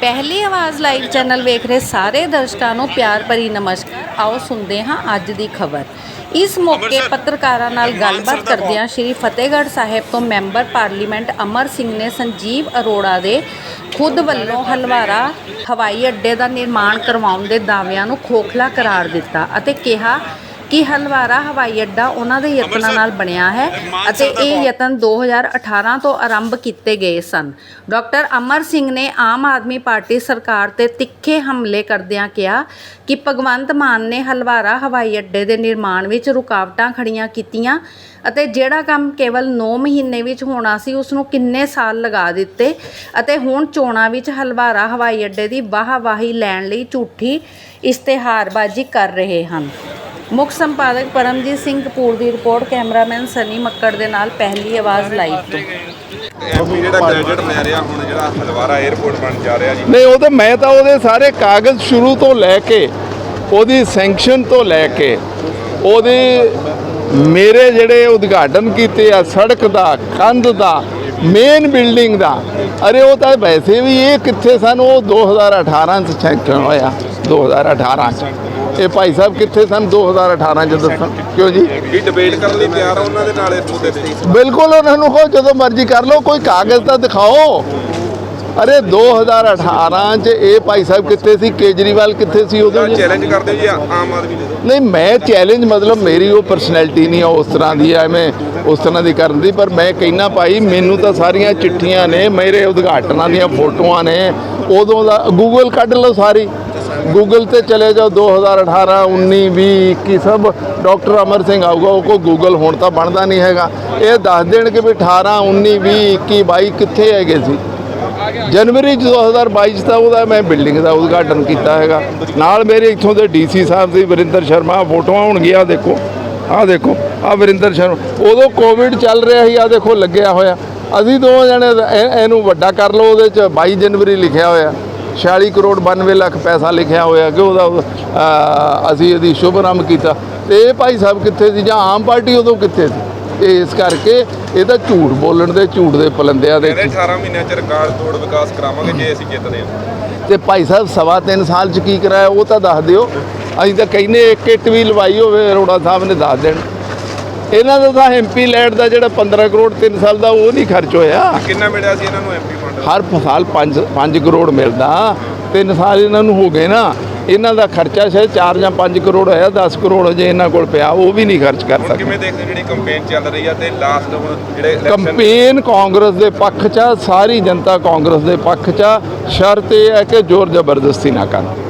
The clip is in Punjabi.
ਪਹਿਲੀ ਆਵਾਜ਼ ਲਾਈਵ ਚੈਨਲ ਵੇਖ ਰਹੇ ਸਾਰੇ ਦਰਸ਼ਕਾਂ ਨੂੰ ਪਿਆਰ ਭਰੀ ਨਮਸਕਾਰ। ਆਓ ਸੁਣਦੇ ਹਾਂ ਅੱਜ ਦੀ ਖਬਰ। ਇਸ ਮੌਕੇ ਪੱਤਰਕਾਰਾਂ ਨਾਲ ਗੱਲਬਾਤ ਕਰਦਿਆਂ ਸ਼੍ਰੀ ਫਤਿਹਗੜ੍ਹ ਸਾਹਿਬ ਤੋਂ ਮੈਂਬਰ ਪਾਰਲੀਮੈਂਟ ਅਮਰ ਸਿੰਘ ਨੇ ਸੰਜੀਵ ਅਰੋੜਾ ਦੇ ਖੁਦ ਵੱਲੋਂ ਹਲਵਾਰਾ ਹਵਾਈ ਅੱਡੇ ਦਾ ਨਿਰਮਾਣ ਕਰਵਾਉਣ ਦੇ ਦਾਅਵਿਆਂ ਨੂੰ ਖੋਖਲਾ ਕਰਾਰ ਦਿੱਤਾ ਅਤੇ ਕਿਹਾ ਕਿ ਹਲਵਾਰਾ ਹਵਾਈ ਅੱਡਾ ਉਹਨਾਂ ਦੇ ਯਤਨਾਂ ਨਾਲ ਬਣਿਆ ਹੈ ਅਤੇ ਇਹ ਯਤਨ 2018 ਤੋਂ ਆਰੰਭ ਕੀਤੇ ਗਏ ਸਨ। ਡਾਕਟਰ ਅਮਰ ਸਿੰਘ ਨੇ ਆਮ ਆਦਮੀ ਪਾਰਟੀ ਸਰਕਾਰ ਤੇ ਤਿੱਖੇ ਹਮਲੇ ਕਰਦਿਆਂ ਕਿਹਾ ਕਿ ਭਗਵੰਤ ਮਾਨ ਨੇ ਹਲਵਾਰਾ ਹਵਾਈ ਅੱਡੇ ਦੇ ਨਿਰਮਾਣ ਵਿੱਚ ਰੁਕਾਵਟਾਂ ਖੜੀਆਂ ਕੀਤੀਆਂ ਅਤੇ ਜਿਹੜਾ ਕੰਮ ਕੇਵਲ 9 ਮਹੀਨੇ ਵਿੱਚ ਹੋਣਾ ਸੀ ਉਸ ਨੂੰ ਕਿੰਨੇ ਸਾਲ ਲਗਾ ਦਿੱਤੇ ਅਤੇ ਹੁਣ ਚੋਣਾਂ ਵਿੱਚ ਹਲਵਾਰਾ ਹਵਾਈ ਅੱਡੇ ਦੀ ਵਾਹਵਾਹੀ ਲੈਣ ਲਈ ਝੂਠੀ ਇਸ਼ਤਿਹਾਰਬਾਜ਼ੀ ਕਰ ਰਹੇ ਹਨ। ਮੁੱਖ ਸੰਪਾਦਕ ਪਰਮਜੀਤ ਸਿੰਘ ਕਪੂਰ ਦੀ ਰਿਪੋਰਟ ਕੈਮਰਾਮੈਨ ਸਨੀ ਮੱਕੜ ਦੇ ਨਾਲ ਪਹਿਲੀ ਆਵਾਜ਼ ਲਾਈਵ ਤੋਂ। ਐਮਪੀ ਜਿਹੜਾ ਗ੍ਰੈਜੂਏਟ ਲੈ ਰਿਹਾ ਹੁਣ ਜਿਹੜਾ ਹਲਵਾਰਾ 에ਅਰਪੋਰਟ ਬਣ ਜਾ ਰਿਹਾ ਜੀ। ਨਹੀਂ ਉਹ ਤਾਂ ਮੈਂ ਤਾਂ ਉਹਦੇ ਸਾਰੇ ਕਾਗਜ਼ ਸ਼ੁਰੂ ਤੋਂ ਲੈ ਕੇ ਉਹਦੀ ਸੈਂਕਸ਼ਨ ਤੋਂ ਲੈ ਕੇ ਉਹਦੇ ਮੇਰੇ ਜਿਹੜੇ ਉਦਘਾਟਨ ਕੀਤੇ ਆ ਸੜਕ ਦਾ ਕੰਧ ਦਾ ਮੇਨ ਬਿਲਡਿੰਗ ਦਾ ਅਰੇ ਉਹ ਤਾਂ ਵੈਸੇ ਵੀ ਇਹ ਕਿੱਥੇ ਸਨ ਉਹ 2018 ਚ ਸੈਂਕਸ਼ਨ ਹੋਇਆ। 2018 ਚ ਇਹ ਭਾਈ ਸਾਹਿਬ ਕਿੱਥੇ ਸਨ? 2018 ਚ ਦੱਸਣ ਕਿਉਂ ਜੀ? ਵੀ ਡਿਬੇਟ ਕਰਨ ਲਈ ਤਿਆਰ ਆ ਉਹਨਾਂ ਦੇ ਨਾਲ ਇਸ ਮੁੱਦੇ ਤੇ। ਬਿਲਕੁਲ ਉਹਨਾਂ ਨੂੰ ਕਹੋ ਜਦੋਂ ਮਰਜ਼ੀ ਕਰ ਲਓ ਕੋਈ ਕਾਗਜ਼ ਤਾਂ ਦਿਖਾਓ। ਅਰੇ 2018 ਚ ਇਹ ਭਾਈ ਸਾਹਿਬ ਕਿੱਥੇ ਸੀ? ਕੇਜਰੀਵਾਲ ਕਿੱਥੇ ਸੀ ਉਦੋਂ ਚੈਲੰਜ ਕਰਦੇ ਜੀ ਆਮ ਆਦਮੀ ਦੇ। ਨਹੀਂ ਮੈਂ ਚੈਲੰਜ ਮਤਲਬ ਮੇਰੀ ਉਹ ਪਰਸਨੈਲਿਟੀ ਨਹੀਂ ਆ ਉਸ ਤਰ੍ਹਾਂ ਦੀ ਐ ਮੈਂ ਉਸ ਤਰ੍ਹਾਂ ਦੀ ਕਰਨ ਦੀ ਪਰ ਮੈਂ ਕਹਿਣਾ ਭਾਈ ਮੈਨੂੰ ਤਾਂ ਸਾਰੀਆਂ ਚਿੱਠੀਆਂ ਨੇ ਮੇਰੇ ਉਦਘਾਟਨਾਂ ਦੀਆਂ ਫੋਟੋਆਂ ਨੇ ਉਦੋਂ ਦਾ ਗੂਗਲ ਕੱਢ ਲਓ ਸਾਰੀ। ਗੂਗਲ ਤੇ ਚਲੇ ਜਾਓ 2018 19 20 21 ਸਭ ਡਾਕਟਰ ਅਮਰ ਸਿੰਘ ਆਊਗਾ, ਉਹ ਕੋ ਗੂਗਲ ਹੁਣ ਤਾਂ ਬਣਦਾ ਨਹੀਂ ਹੈਗਾ। ਇਹ ਦੱਸ ਦੇਣ ਕਿ ਵੀ 18 19 20 21 22 ਕਿੱਥੇ ਹੈਗੇ ਸੀ? ਜਨਵਰੀ 'ਚ 2022 'ਚ ਤਾਂ ਉਹਦਾ ਮੈਂ ਬਿਲਡਿੰਗ ਦਾ ਉਦਘਾਟਨ ਕੀਤਾ ਹੈਗਾ। ਨਾਲ ਮੇਰੇ ਇੱਥੋਂ ਦੇ ਡੀਸੀ ਸਾਹਿਬ ਸੀ, ਵਰਿੰਦਰ ਸ਼ਰਮਾ ਫੋਟੋਆਂ ਹੋਣਗੀਆਂ, ਆਹ ਦੇਖੋ ਆਹ ਦੇਖੋ, ਆਹ ਵਰਿੰਦਰ ਸ਼ਰਮਾ। ਉਦੋਂ ਕੋਵਿਡ ਚੱਲ ਰਿਹਾ ਸੀ, ਆਹ ਦੇਖੋ, ਲੱਗਿਆ ਹੋਇਆ। ਅਸੀਂ ਦੋਵੇਂ ਜਣੇ ਇਹਨੂੰ ਵੱਡਾ ਕਰ ਲਓ, ਉਹਦੇ 'ਚ 22 ਜਨਵਰੀ ਲਿਖਿਆ ਹੋਇਆ। 46 ਕਰੋੜ 92 ਲੱਖ ਪੈਸਾ ਲਿਖਿਆ ਹੋਇਆ ਕਿ ਉਹਦਾ ਅਸੀਂ ਇਹਦੀ ਸ਼ੁਭ ਆਰੰਭ ਕੀਤਾ। ਤੇ ਇਹ ਭਾਈ ਸਾਹਿਬ ਕਿੱਥੇ ਸੀ ਜਾਂ ਆਮ ਪਾਰਟੀ ਉਦੋਂ ਕਿੱਥੇ ਸੀ? ਇਸ ਕਰਕੇ ਇਹ ਤਾਂ ਝੂਠ ਬੋਲਣ ਦੇ ਝੂਠ ਦੇ ਪਲੰਦਿਆਂ ਦੇ ਕਹਿੰਦੇ 18 ਮਹੀਨਿਆਂ ਚ ਰਿਕਾਰਡ ਤੋੜ ਵਿਕਾਸ ਕਰਾਵਾਂਗੇ ਜੇ ਅਸੀਂ ਜਿੱਤਦੇ ਹਾਂ। ਤੇ ਭਾਈ ਸਾਹਿਬ ਸਵਾ ਤਿੰਨ ਸਾਲ ਚ ਕੀ ਕਰਾਇਆ ਉਹ ਤਾਂ ਦੱਸ ਦਿਓ। ਅਸੀਂ ਤਾਂ ਕਹਿੰਦੇ ਇੱਕ ਇੱਟ ਵੀ ਲਵਾਈ ਹੋਵੇ ਅਰੋੜਾ ਸਾਹਿਬ ਨੇ ਦੱਸ ਦੇਣ। ਇਹਨਾਂ ਦਾ ਤਾਂ ਐਮਪੀ ਲੈਟ ਦਾ ਜਿਹੜਾ 15 ਕਰੋੜ 3 ਸਾਲ ਦਾ ਉਹ ਨਹੀਂ ਖਰਚ ਹੋਇਆ। ਕਿੰਨਾ ਮਿਲਿਆ ਸੀ ਇਹਨਾਂ ਨੂੰ ਐਮਪੀ ਫੰਡ ਹਰ ਸਾਲ 5 5 ਕਰੋੜ ਮਿਲਦਾ। 3 ਸਾਲ ਇਹਨਾਂ ਨੂੰ ਹੋ ਗਏ ਨਾ। ਇਹਨਾਂ ਦਾ ਖਰਚਾ ਸ਼ਾਇਦ 4 ਜਾਂ 5 ਕਰੋੜ ਹੋਇਆ 10 ਕਰੋੜ ਜੇ ਇਹਨਾਂ ਕੋਲ ਪਿਆ ਉਹ ਵੀ ਨਹੀਂ ਖਰਚ ਕਰ ਸਕਦੇ ਕਿਵੇਂ ਦੇਖਦੇ ਜਿਹੜੀ ਕੰਪੇਨ ਚੱਲ ਰਹੀ ਆ ਤੇ ਲਾਸਟ ਜਿਹੜੇ ਕੰਪੇਨ ਕਾਂਗਰਸ ਦੇ ਪੱਖ 'ਚ ਸਾਰੀ ਜਨਤਾ ਕਾਂਗਰਸ ਦੇ ਪੱਖ 'ਚ। ਸ਼ਰਤ ਇਹ ਹੈ ਕਿ ਜ਼ੋਰ ਜ਼ਬਰਦਸਤੀ ਨਾ ਕਰਨ।